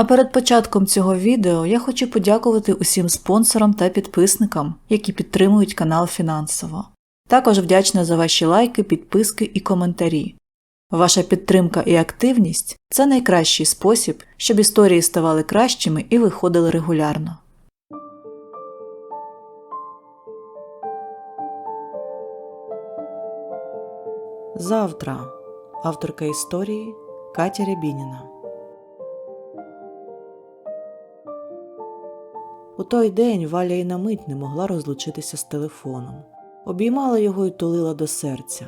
А перед початком цього відео я хочу подякувати усім спонсорам та підписникам, які підтримують канал фінансово. Також вдячна за ваші лайки, підписки і коментарі. Ваша підтримка і активність це найкращий спосіб, щоб історії ставали кращими і виходили регулярно. Завтра. Авторка історії Катя Рябініна. У той день Валя й на мить не могла розлучитися з телефоном. Обіймала його і тулила до серця.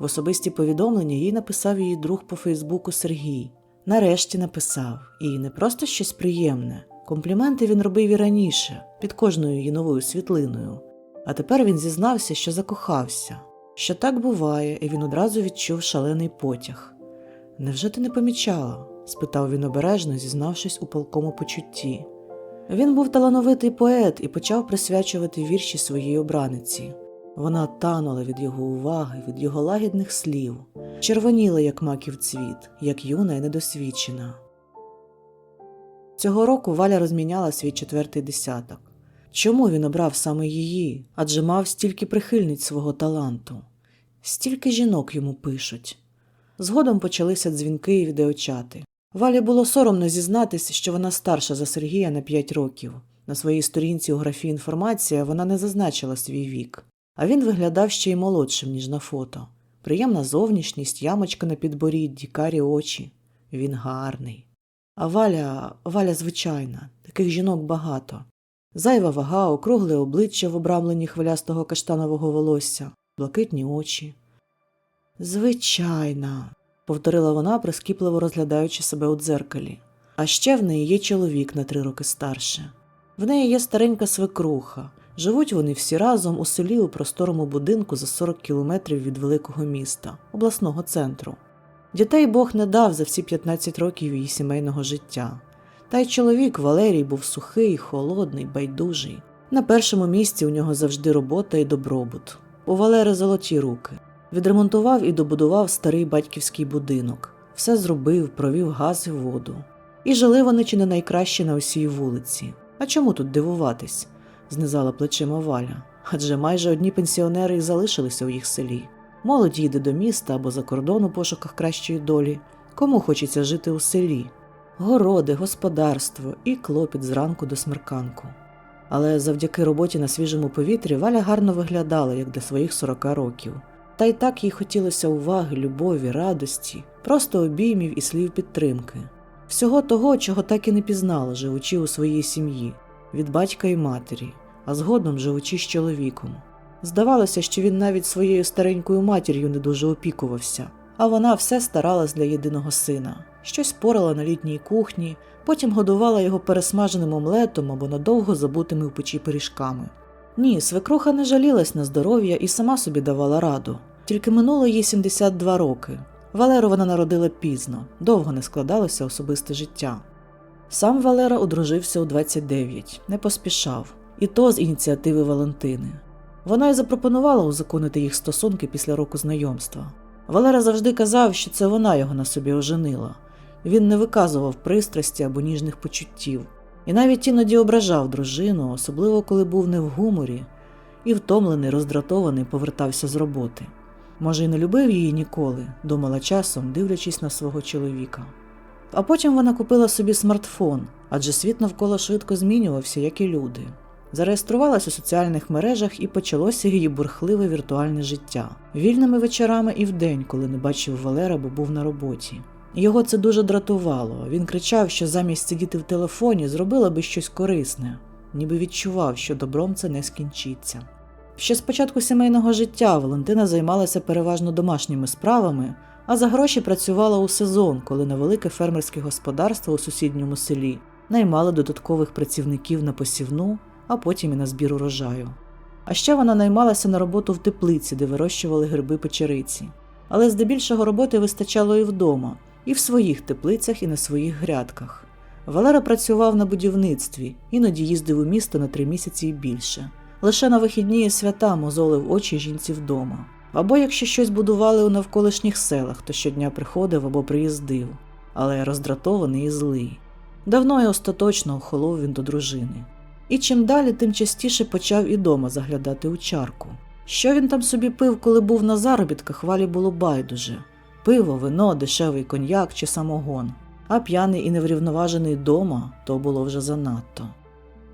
В особисті повідомлення їй написав її друг по Фейсбуку Сергій. Нарешті написав, і не просто щось приємне. Компліменти він робив і раніше, під кожною її новою світлиною. А тепер він зізнався, що закохався, що так буває, і він одразу відчув шалений потяг. Невже ти не помічала? спитав він обережно, зізнавшись у палкому почутті. Він був талановитий поет і почав присвячувати вірші своїй обраниці. Вона танула від його уваги, від його лагідних слів, червоніла, як маків цвіт, як юна і недосвідчена. Цього року Валя розміняла свій четвертий десяток. Чому він обрав саме її? Адже мав стільки прихильниць свого таланту, стільки жінок йому пишуть. Згодом почалися дзвінки і відеочати. Валі було соромно зізнатися, що вона старша за Сергія на 5 років. На своїй сторінці у графі інформація вона не зазначила свій вік, а він виглядав ще й молодшим, ніж на фото. Приємна зовнішність, ямочка на підборідді, карі очі. Він гарний. А Валя, Валя звичайна, таких жінок багато. Зайва вага, округле обличчя в обрамленні хвилястого каштанового волосся, блакитні очі. Звичайна, повторила вона, прискіпливо розглядаючи себе у дзеркалі. А ще в неї є чоловік на три роки старше. В неї є старенька свекруха. Живуть вони всі разом у селі у просторому будинку за 40 кілометрів від великого міста, обласного центру. Дітей Бог не дав за всі 15 років її сімейного життя. Та й чоловік Валерій був сухий, холодний, байдужий. На першому місці у нього завжди робота і добробут. У Валери золоті руки. Відремонтував і добудував старий батьківський будинок, все зробив, провів газ і воду. І жили вони чи не найкраще на усій вулиці. А чому тут дивуватись? знизала плечима Валя. Адже майже одні пенсіонери і залишилися у їх селі. Молодь їде до міста або за кордон у пошуках кращої долі. Кому хочеться жити у селі? Городи, господарство і клопіт зранку до смерканку. Але завдяки роботі на свіжому повітрі Валя гарно виглядала, як для своїх 40 років. Та й так їй хотілося уваги, любові, радості, просто обіймів і слів підтримки, всього того, чого так і не пізнала, живучи у своїй сім'ї, від батька і матері, а згодом живучи з чоловіком. Здавалося, що він навіть своєю старенькою матір'ю не дуже опікувався, а вона все старалась для єдиного сина, щось порала на літній кухні, потім годувала його пересмаженим омлетом або надовго забутими в печі пиріжками. Ні, свекруха не жалілась на здоров'я і сама собі давала раду. Тільки минуло їй 72 роки. Валеру вона народила пізно, довго не складалося особисте життя. Сам Валера одружився у 29, не поспішав, і то з ініціативи Валентини. Вона й запропонувала узаконити їх стосунки після року знайомства. Валера завжди казав, що це вона його на собі оженила. Він не виказував пристрасті або ніжних почуттів, і навіть іноді ображав дружину, особливо коли був не в гуморі, і втомлений, роздратований повертався з роботи. Може, й не любив її ніколи, думала часом, дивлячись на свого чоловіка. А потім вона купила собі смартфон, адже світ навколо швидко змінювався, як і люди. Зареєструвалась у соціальних мережах і почалося її бурхливе віртуальне життя, вільними вечорами і вдень, коли не бачив Валера, бо був на роботі. Його це дуже дратувало. Він кричав, що замість сидіти в телефоні зробила би щось корисне, ніби відчував, що добром це не скінчиться. Ще з початку сімейного життя Валентина займалася переважно домашніми справами, а за гроші працювала у сезон, коли на велике фермерське господарство у сусідньому селі наймали додаткових працівників на посівну, а потім і на збір урожаю. А ще вона наймалася на роботу в теплиці, де вирощували гриби печериці. Але здебільшого роботи вистачало і вдома, і в своїх теплицях, і на своїх грядках. Валера працював на будівництві, іноді їздив у місто на три місяці і більше. Лише на вихідні і свята мозолив очі жінці вдома. Або якщо щось будували у навколишніх селах, то щодня приходив або приїздив, але роздратований і злий. Давно і остаточно охолов він до дружини. І чим далі, тим частіше почав і дома заглядати у чарку. Що він там собі пив, коли був на заробітках, валі було байдуже пиво, вино, дешевий коньяк чи самогон, а п'яний і неврівноважений дома то було вже занадто.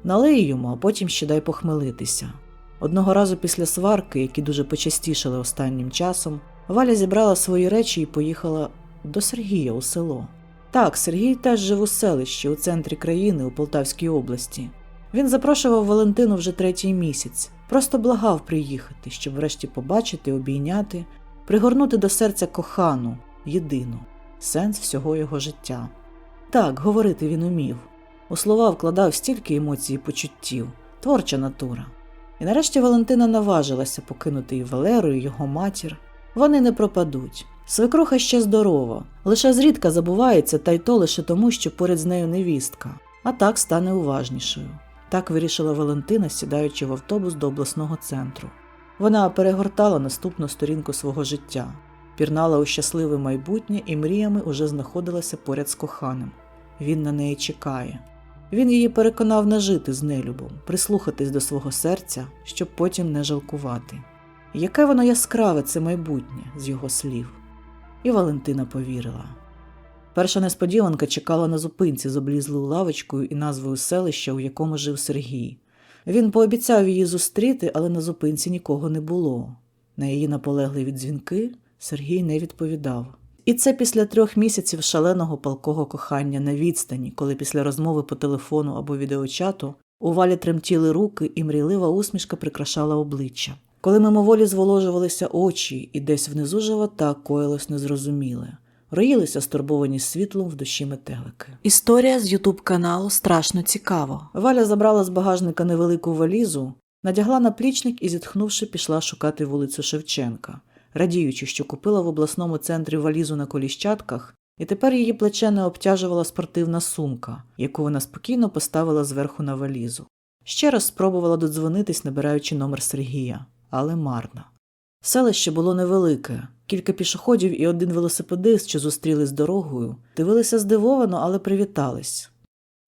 Налий йому, а потім ще дай похмелитися. Одного разу після сварки, які дуже почастішали останнім часом, Валя зібрала свої речі і поїхала до Сергія у село. Так, Сергій теж жив у селищі у центрі країни у Полтавській області. Він запрошував Валентину вже третій місяць, просто благав приїхати, щоб врешті побачити, обійняти, пригорнути до серця кохану, єдину, сенс всього його життя. Так, говорити він умів. У слова вкладав стільки емоцій і почуттів, творча натура. І нарешті Валентина наважилася покинути і Валеру, і його матір. Вони не пропадуть. Свекруха ще здорова, лише зрідка забувається, та й то лише тому, що поряд з нею невістка, а так стане уважнішою. Так вирішила Валентина, сідаючи в автобус до обласного центру. Вона перегортала наступну сторінку свого життя, пірнала у щасливе майбутнє і мріями уже знаходилася поряд з коханим. Він на неї чекає. Він її переконав не жити з нелюбом, прислухатись до свого серця, щоб потім не жалкувати. Яке воно яскраве це майбутнє з його слів. І Валентина повірила. Перша несподіванка чекала на зупинці з облізлою лавочкою і назвою селища, у якому жив Сергій. Він пообіцяв її зустріти, але на зупинці нікого не було. На її наполегливі дзвінки Сергій не відповідав. І це після трьох місяців шаленого палкого кохання на відстані, коли після розмови по телефону або відеочату у валі тремтіли руки і мрійлива усмішка прикрашала обличчя. Коли мимоволі зволожувалися очі, і десь внизу живота коїлось незрозуміле, роїлися стурбовані світлом в душі метелики. Історія з Ютуб каналу страшно цікаво. Валя забрала з багажника невелику валізу, надягла наплічник і, зітхнувши, пішла шукати вулицю Шевченка, радіючи, що купила в обласному центрі валізу на коліщатках, і тепер її плече не обтяжувала спортивна сумка, яку вона спокійно поставила зверху на валізу. Ще раз спробувала додзвонитись, набираючи номер Сергія, але марно. Селище було невелике. Кілька пішоходів і один велосипедист, що зустрілись дорогою, дивилися здивовано, але привітались.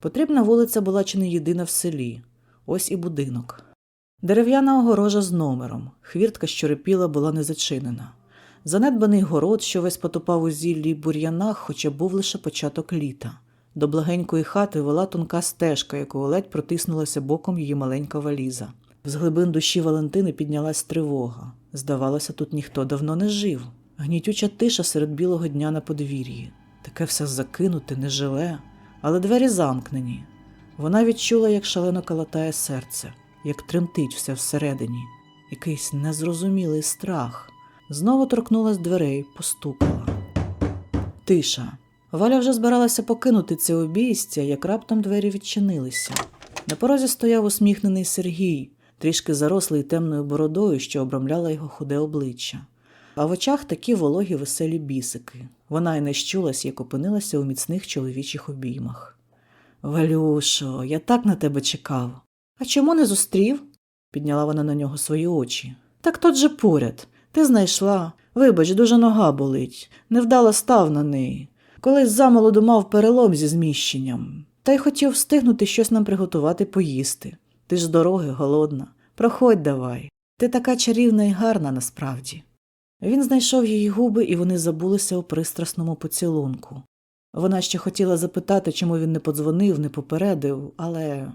Потрібна вулиця була чи не єдина в селі. Ось і будинок. Дерев'яна огорожа з номером, хвіртка, що репіла, була не зачинена. Занедбаний город, що весь потопав у зіллі й бур'янах, хоча був лише початок літа. До благенької хати вела тонка стежка, якою ледь протиснулася боком її маленька валіза. З глибин душі Валентини піднялась тривога. Здавалося, тут ніхто давно не жив. Гнітюча тиша серед білого дня на подвір'ї. Таке все закинуте, нежиле, але двері замкнені. Вона відчула, як шалено калатає серце, як тремтить все всередині, якийсь незрозумілий страх. Знову торкнулась дверей, постукала. Тиша. Валя вже збиралася покинути це обійстя, як раптом двері відчинилися. На порозі стояв усміхнений Сергій, трішки зарослий темною бородою, що обрамляла його худе обличчя. А в очах такі вологі веселі бісики. Вона й не щулась, як опинилася у міцних чоловічих обіймах. Валюшо, я так на тебе чекав. А чому не зустрів? підняла вона на нього свої очі. Так тут же поряд. Ти знайшла. Вибач, дуже нога болить. Невдало став на неї. Колись замолоду мав перелом зі зміщенням. Та й хотів встигнути щось нам приготувати поїсти. Ти ж з дороги голодна. Проходь давай. Ти така чарівна і гарна насправді. Він знайшов її губи, і вони забулися у пристрасному поцілунку. Вона ще хотіла запитати, чому він не подзвонив, не попередив, але.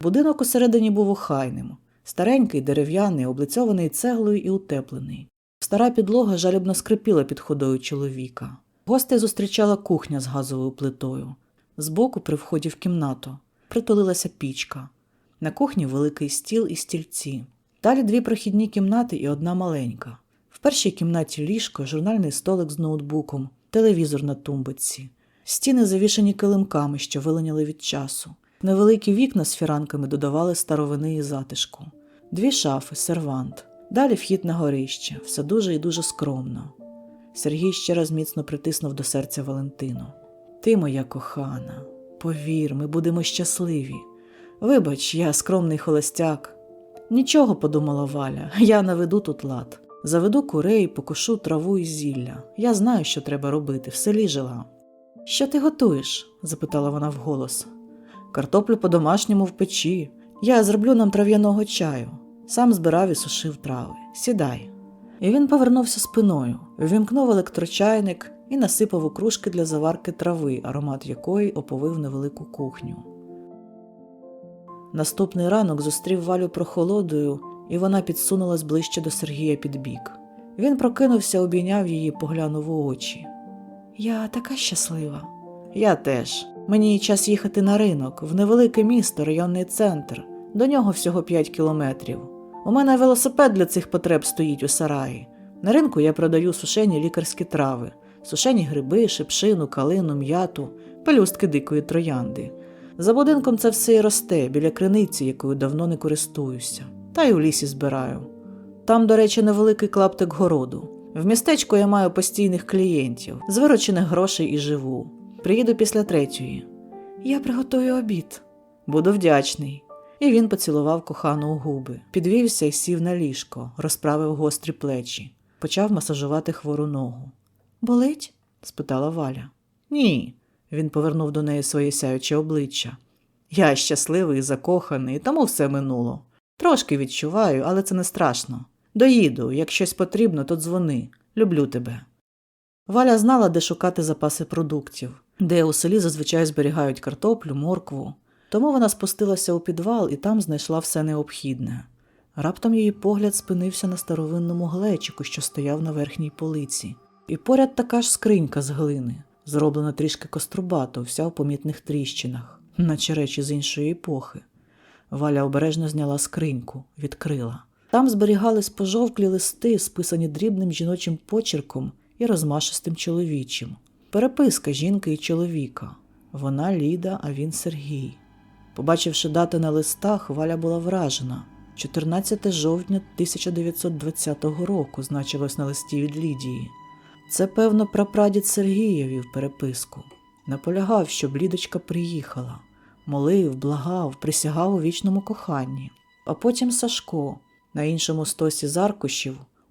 Будинок усередині був охайним, старенький, дерев'яний, облицьований цеглою і утеплений. Стара підлога жалібно скрипіла під ходою чоловіка. Гостей зустрічала кухня з газовою плитою. Збоку, при вході в кімнату, притулилася пічка. На кухні великий стіл і стільці. Далі дві прохідні кімнати і одна маленька. В першій кімнаті ліжко, журнальний столик з ноутбуком, телевізор на тумбочці, стіни завішані килимками, що вилиняли від часу. Невеликі вікна з фіранками додавали старовини і затишку. Дві шафи, сервант. Далі вхід на горище, все дуже і дуже скромно. Сергій ще раз міцно притиснув до серця Валентину. Ти, моя кохана, повір, ми будемо щасливі. Вибач, я скромний холостяк. Нічого, подумала Валя, я наведу тут лад. Заведу курей, покошу траву і зілля. Я знаю, що треба робити, в селі жила. Що ти готуєш? запитала вона вголос. Картоплю по-домашньому в печі. Я зроблю нам трав'яного чаю. Сам збирав і сушив трави. Сідай. І він повернувся спиною, ввімкнув електрочайник і насипав у кружки для заварки трави, аромат якої оповив невелику кухню. Наступний ранок зустрів Валю прохолодою, і вона підсунулась ближче до Сергія під бік. Він прокинувся, обійняв її, поглянув у очі. Я така щаслива. Я теж. Мені час їхати на ринок, в невелике місто, районний центр. До нього всього 5 кілометрів. У мене велосипед для цих потреб стоїть у сараї. На ринку я продаю сушені лікарські трави, сушені гриби, шипшину, калину, м'яту, пелюстки дикої троянди. За будинком це все і росте, біля криниці, якою давно не користуюся, та й у лісі збираю. Там, до речі, невеликий клаптик городу. В містечку я маю постійних клієнтів, з виручених грошей і живу. Приїду після третьої. Я приготую обід. Буду вдячний. І він поцілував кохану у губи, підвівся і сів на ліжко, розправив гострі плечі, почав масажувати хвору ногу. Болить? спитала Валя. Ні. Він повернув до неї своє сяюче обличчя. Я щасливий закоханий, тому все минуло. Трошки відчуваю, але це не страшно. Доїду, як щось потрібно, то дзвони. Люблю тебе. Валя знала, де шукати запаси продуктів, де у селі зазвичай зберігають картоплю, моркву. Тому вона спустилася у підвал і там знайшла все необхідне. Раптом її погляд спинився на старовинному глечику, що стояв на верхній полиці, і поряд така ж скринька з глини, зроблена трішки кострубато, вся у помітних тріщинах, наче речі з іншої епохи. Валя обережно зняла скриньку, відкрила. Там зберігались пожовклі листи, списані дрібним жіночим почерком і розмашистим чоловічим. Переписка жінки і чоловіка. Вона Ліда, а він Сергій. Побачивши дати на листах, Валя була вражена. 14 жовтня 1920 року значилось на листі від Лідії. Це, певно, прапрадід Сергія вів переписку. Наполягав, щоб Лідочка приїхала. Молив, благав, присягав у вічному коханні. А потім Сашко. На іншому стосі з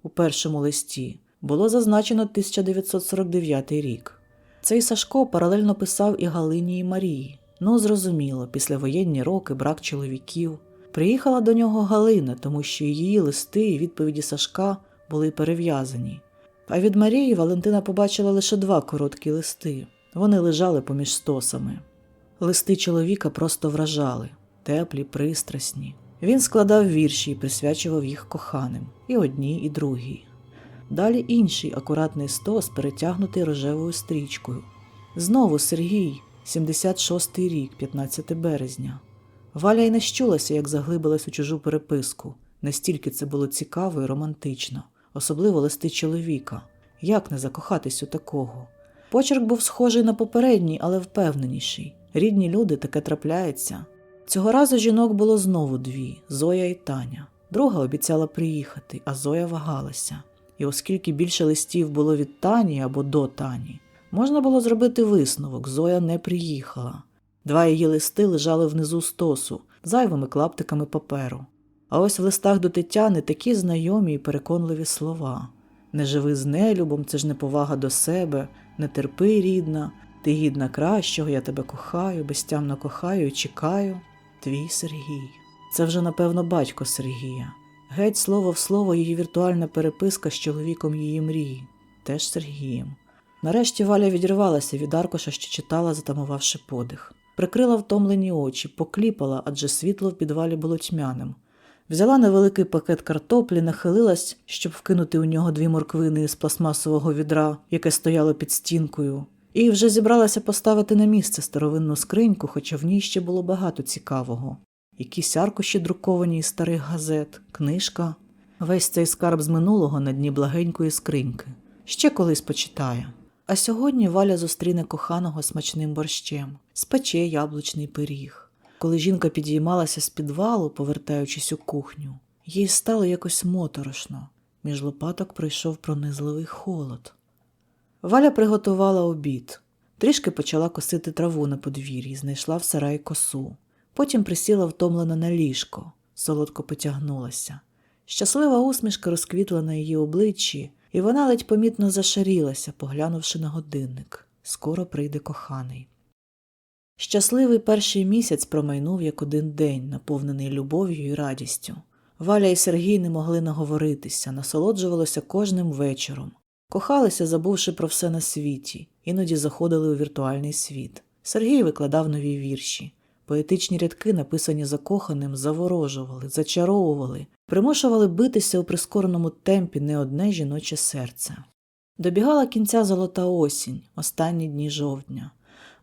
у першому листі, було зазначено 1949 рік. Цей Сашко паралельно писав і Галині і Марії. Ну, зрозуміло, післявоєнні роки брак чоловіків. Приїхала до нього Галина, тому що її листи і відповіді Сашка були перев'язані. А від Марії Валентина побачила лише два короткі листи. Вони лежали поміж стосами. Листи чоловіка просто вражали теплі, пристрасні. Він складав вірші і присвячував їх коханим і одній, і другій. Далі інший акуратний стос, перетягнутий рожевою стрічкою. Знову Сергій, 76-й рік, 15 березня. Валя й не щулася, як заглибилась у чужу переписку. Настільки це було цікаво і романтично, особливо листи чоловіка. Як не закохатись у такого? Почерк був схожий на попередній, але впевненіший. Рідні люди таке трапляється. Цього разу жінок було знову дві Зоя і Таня. Друга обіцяла приїхати, а Зоя вагалася. І оскільки більше листів було від Тані або до Тані, можна було зробити висновок Зоя не приїхала. Два її листи лежали внизу стосу, зайвими клаптиками паперу. А ось в листах до Тетяни такі знайомі і переконливі слова не живи з нелюбом, це ж неповага до себе, не терпи, рідна, ти гідна кращого, я тебе кохаю, безтямно кохаю і чекаю. Твій Сергій. Це вже, напевно, батько Сергія. Геть слово в слово її віртуальна переписка з чоловіком її мрії, теж Сергієм. Нарешті Валя відірвалася від аркуша, що читала, затамувавши подих. Прикрила втомлені очі, покліпала, адже світло в підвалі було тьмяним. Взяла невеликий пакет картоплі, нахилилась, щоб вкинути у нього дві морквини з пластмасового відра, яке стояло під стінкою, і вже зібралася поставити на місце старовинну скриньку, хоча в ній ще було багато цікавого. Якісь аркуші друковані із старих газет, книжка, весь цей скарб з минулого на дні благенької скриньки. Ще колись почитає. А сьогодні Валя зустріне коханого смачним борщем, спече яблучний пиріг. Коли жінка підіймалася з підвалу, повертаючись у кухню, їй стало якось моторошно. Між лопаток пройшов пронизливий холод. Валя приготувала обід, трішки почала косити траву на подвір'ї, знайшла в сараї косу. Потім присіла втомлена на ліжко, солодко потягнулася. Щаслива усмішка розквітла на її обличчі, і вона ледь помітно зашарілася, поглянувши на годинник. скоро прийде коханий. Щасливий перший місяць промайнув як один день, наповнений любов'ю і радістю. Валя і Сергій не могли наговоритися, насолоджувалися кожним вечором. Кохалися, забувши про все на світі, іноді заходили у віртуальний світ. Сергій викладав нові вірші. Поетичні рядки, написані закоханим, заворожували, зачаровували, примушували битися у прискореному темпі не одне жіноче серце. Добігала кінця золота осінь, останні дні жовтня.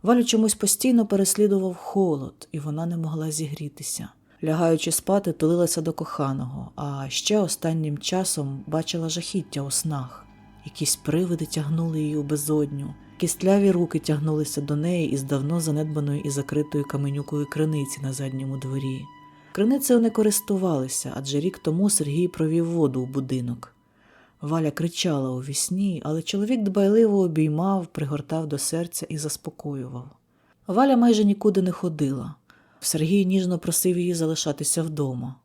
Валю чомусь постійно переслідував холод, і вона не могла зігрітися. Лягаючи спати, тулилася до коханого, а ще останнім часом бачила жахіття у снах. Якісь привиди тягнули її у безодню, кістляві руки тягнулися до неї із давно занедбаної і закритої каменюкою криниці на задньому дворі. Криницею не користувалися, адже рік тому Сергій провів воду у будинок. Валя кричала у вісні, але чоловік дбайливо обіймав, пригортав до серця і заспокоював. Валя майже нікуди не ходила. Сергій ніжно просив її залишатися вдома.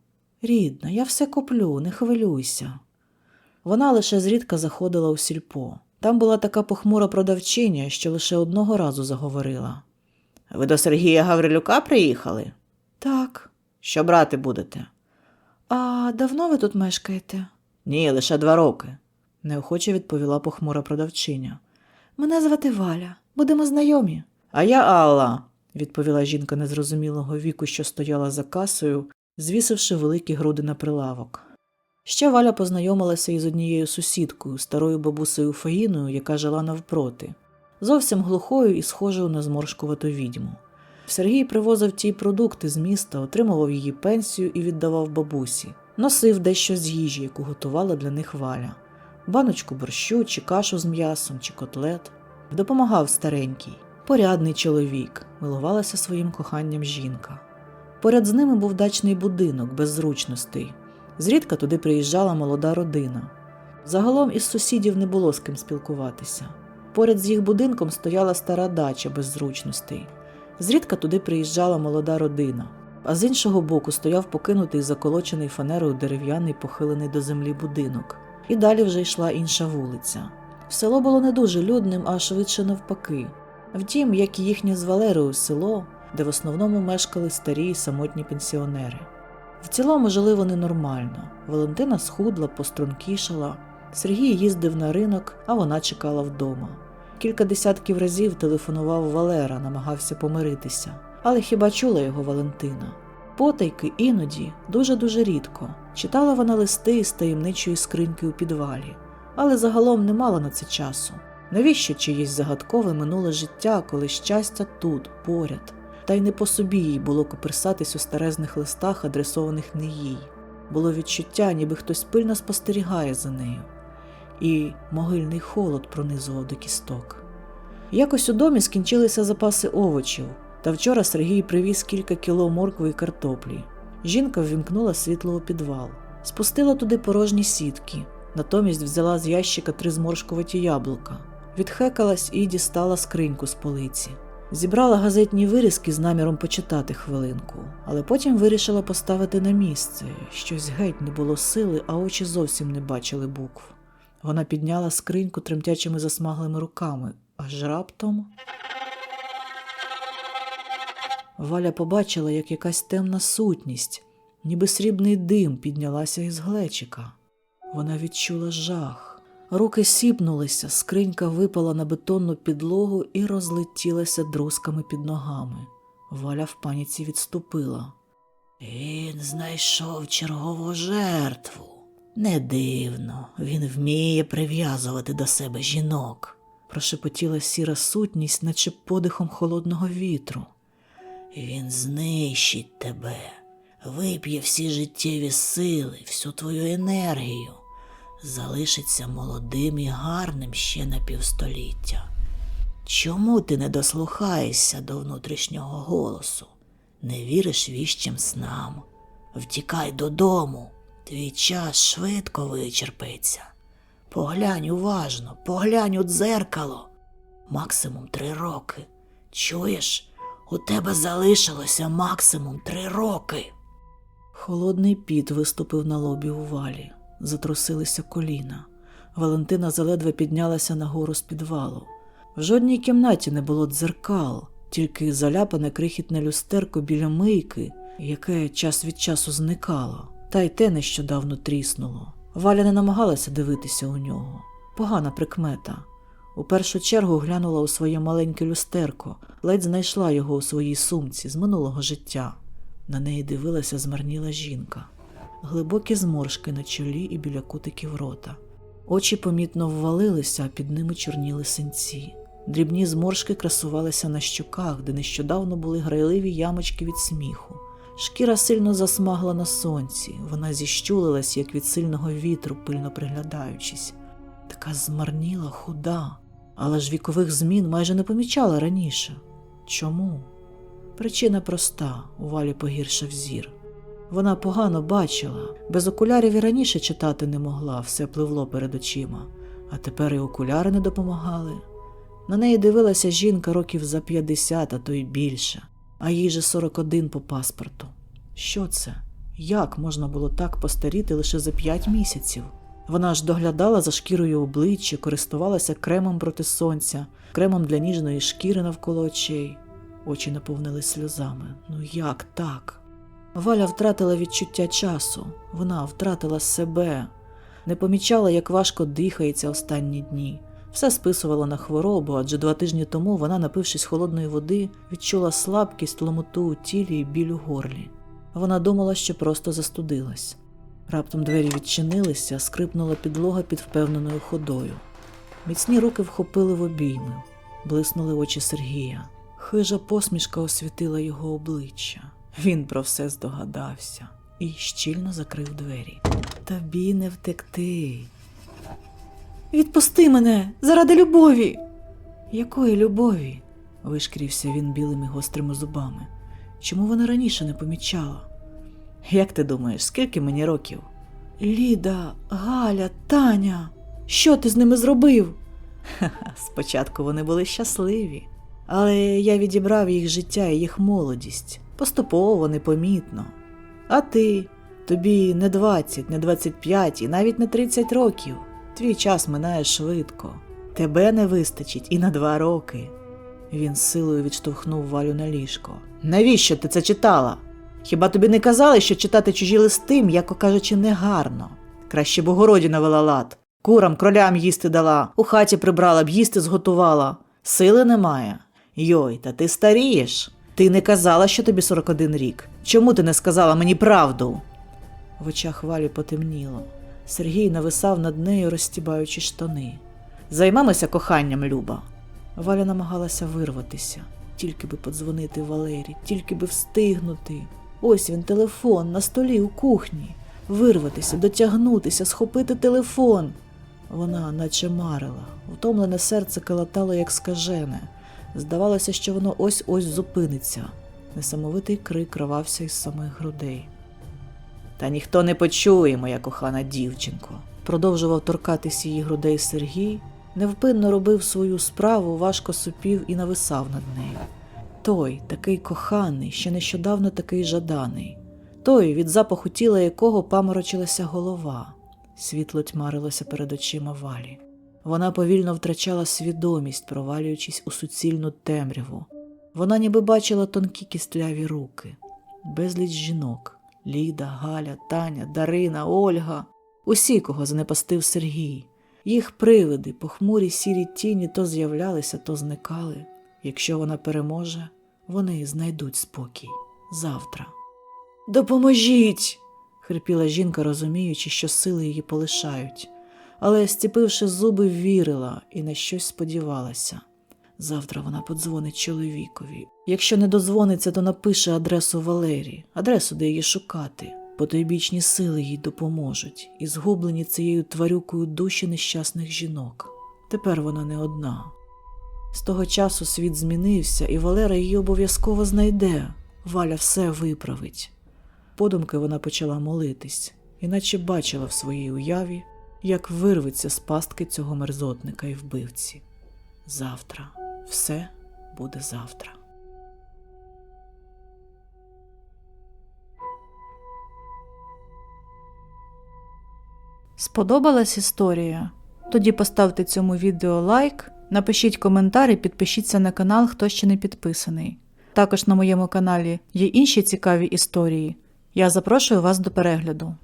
Рідна, я все куплю, не хвилюйся. Вона лише зрідка заходила у сільпо. Там була така похмура продавчиня, що лише одного разу заговорила. Ви до Сергія Гаврилюка приїхали? Так. Що брати будете? А давно ви тут мешкаєте? Ні, лише два роки, неохоче відповіла похмура продавчиня. Мене звати Валя. Будемо знайомі. А я Алла, відповіла жінка незрозумілого віку, що стояла за касою, звісивши великі груди на прилавок. Ще Валя познайомилася із однією сусідкою, старою бабусею Фаїною, яка жила навпроти, зовсім глухою і схожою на зморшкувату відьму. Сергій привозив ті продукти з міста, отримував її пенсію і віддавав бабусі, носив дещо з їжі, яку готувала для них Валя, баночку борщу, чи кашу з м'ясом, чи котлет. Допомагав старенький, порядний чоловік, милувалася своїм коханням жінка. Поряд з ними був дачний будинок без зручностей. Зрідка туди приїжджала молода родина. Загалом із сусідів не було з ким спілкуватися. Поряд з їх будинком стояла стара дача без зручностей. Зрідка туди приїжджала молода родина, а з іншого боку стояв покинутий заколочений фанерою дерев'яний похилений до землі будинок. І далі вже йшла інша вулиця. Село було не дуже людним, а швидше навпаки. Втім, як і їхнє з Валерою село, де в основному мешкали старі й самотні пенсіонери. В цілому жили вони нормально. Валентина схудла, пострункішала. Сергій їздив на ринок, а вона чекала вдома. Кілька десятків разів телефонував Валера, намагався помиритися, але хіба чула його Валентина? Потайки іноді, дуже-дуже рідко, читала вона листи із таємничої скриньки у підвалі, але загалом не мала на це часу. Навіщо чиєсь загадкове минуле життя, коли щастя тут, поряд? Та й не по собі їй було коперсатись у старезних листах, адресованих не їй. Було відчуття, ніби хтось пильно спостерігає за нею, і могильний холод пронизував до кісток. Якось у домі скінчилися запаси овочів, та вчора Сергій привіз кілька кіло моркви і картоплі. Жінка ввімкнула світло у підвал, спустила туди порожні сітки, натомість взяла з ящика три зморшкуваті яблука, відхекалась і дістала скриньку з полиці. Зібрала газетні вирізки з наміром почитати хвилинку, але потім вирішила поставити на місце. Щось геть не було сили, а очі зовсім не бачили букв. Вона підняла скриньку тремтячими засмаглими руками, аж раптом. Валя побачила, як якась темна сутність, ніби срібний дим піднялася із глечика. Вона відчула жах. Руки сіпнулися, скринька випала на бетонну підлогу і розлетілася друзками під ногами. Валя в паніці відступила. Він знайшов чергову жертву. Не дивно, він вміє прив'язувати до себе жінок, прошепотіла сіра сутність, наче подихом холодного вітру. Він знищить тебе, вип'є всі життєві сили, всю твою енергію залишиться молодим і гарним ще на півстоліття. Чому ти не дослухаєшся до внутрішнього голосу, не віриш віщим снам? Втікай додому, твій час швидко вичерпиться. Поглянь уважно, поглянь у дзеркало. Максимум три роки. Чуєш, у тебе залишилося максимум три роки. Холодний піт виступив на лобі у валі затрусилися коліна. Валентина заледве піднялася нагору з підвалу. В жодній кімнаті не було дзеркал, тільки заляпане крихітне люстерко біля мийки, яке час від часу зникало, та й те нещодавно тріснуло. Валя не намагалася дивитися у нього. Погана прикмета. У першу чергу глянула у своє маленьке люстерко, ледь знайшла його у своїй сумці з минулого життя. На неї дивилася змарніла жінка, глибокі зморшки на чолі і біля кутиків рота. Очі помітно ввалилися, а під ними чорніли синці. Дрібні зморшки красувалися на щоках, де нещодавно були грайливі ямочки від сміху. Шкіра сильно засмагла на сонці, вона зіщулилась, як від сильного вітру, пильно приглядаючись. Така змарніла, худа, але ж вікових змін майже не помічала раніше. Чому? Причина проста у валі погіршив зір. Вона погано бачила, без окулярів і раніше читати не могла, все пливло перед очима, а тепер і окуляри не допомагали. На неї дивилася жінка років за 50, а то й більше, а їй же 41 по паспорту. Що це? Як можна було так постаріти лише за 5 місяців? Вона ж доглядала за шкірою обличчя, користувалася кремом проти сонця, кремом для ніжної шкіри навколо очей. Очі наповнились сльозами. Ну як так? Валя втратила відчуття часу, вона втратила себе, не помічала, як важко дихається останні дні. Все списувала на хворобу, адже два тижні тому вона, напившись холодної води, відчула слабкість, ломоту у тілі і біль у горлі. Вона думала, що просто застудилась. Раптом двері відчинилися, скрипнула підлога під впевненою ходою. Міцні руки вхопили в обійми, блиснули очі Сергія. Хижа посмішка освітила його обличчя. Він про все здогадався і щільно закрив двері. Тобі не втекти. Відпусти мене заради любові. Якої любові? вишкрівся він білими гострими зубами. Чому вона раніше не помічала? Як ти думаєш, скільки мені років? Ліда, Галя, Таня. Що ти з ними зробив? Спочатку вони були щасливі, але я відібрав їх життя і їх молодість. Поступово, непомітно. А ти? Тобі не 20, не 25 і навіть не 30 років. Твій час минає швидко. Тебе не вистачить і на два роки. Він силою відштовхнув Валю на ліжко. Навіщо ти це читала? Хіба тобі не казали, що читати чужі листи, м'яко кажучи, негарно? Краще б у навела лад. Курам, кролям їсти дала, у хаті прибрала б їсти зготувала. Сили немає. Йой, та ти старієш. Ти не казала, що тобі 41 рік. Чому ти не сказала мені правду? В очах Валі потемніло. Сергій нависав над нею, розстібаючи штани. Займемося коханням, Люба. Валя намагалася вирватися, тільки би подзвонити Валері, тільки би встигнути. Ось він телефон на столі у кухні. Вирватися, дотягнутися, схопити телефон. Вона наче марила, втомлене серце калатало, як скажене. Здавалося, що воно ось ось зупиниться. Несамовитий крик рвався із самих грудей. Та ніхто не почує, моя кохана дівчинко. Продовжував торкатись її грудей Сергій, невпинно робив свою справу, важко супів і нависав над нею. Той, такий коханий, ще нещодавно такий жаданий, той, від запаху тіла якого паморочилася голова. Світло тьмарилося перед очима валі. Вона повільно втрачала свідомість, провалюючись у суцільну темряву. Вона ніби бачила тонкі кістляві руки, безліч жінок Ліда, Галя, Таня, Дарина, Ольга, усі, кого занепастив Сергій. Їх привиди, похмурі сірі тіні то з'являлися, то зникали. Якщо вона переможе, вони знайдуть спокій завтра. Допоможіть. хрипіла жінка, розуміючи, що сили її полишають, але, стіпивши зуби, вірила і на щось сподівалася. Завтра вона подзвонить чоловікові. Якщо не дозвониться, то напише адресу Валерії, адресу, де її шукати. Потойбічні сили їй допоможуть, і згублені цією тварюкою душі нещасних жінок. Тепер вона не одна. З того часу світ змінився, і Валера її обов'язково знайде. Валя все виправить. Подумки вона почала молитись, іначе бачила в своїй уяві, як вирветься з пастки цього мерзотника і вбивці. Завтра, все буде завтра. Сподобалась історія? Тоді поставте цьому відео лайк Напишіть коментар і підпишіться на канал, хто ще не підписаний. Також на моєму каналі є інші цікаві історії. Я запрошую вас до перегляду.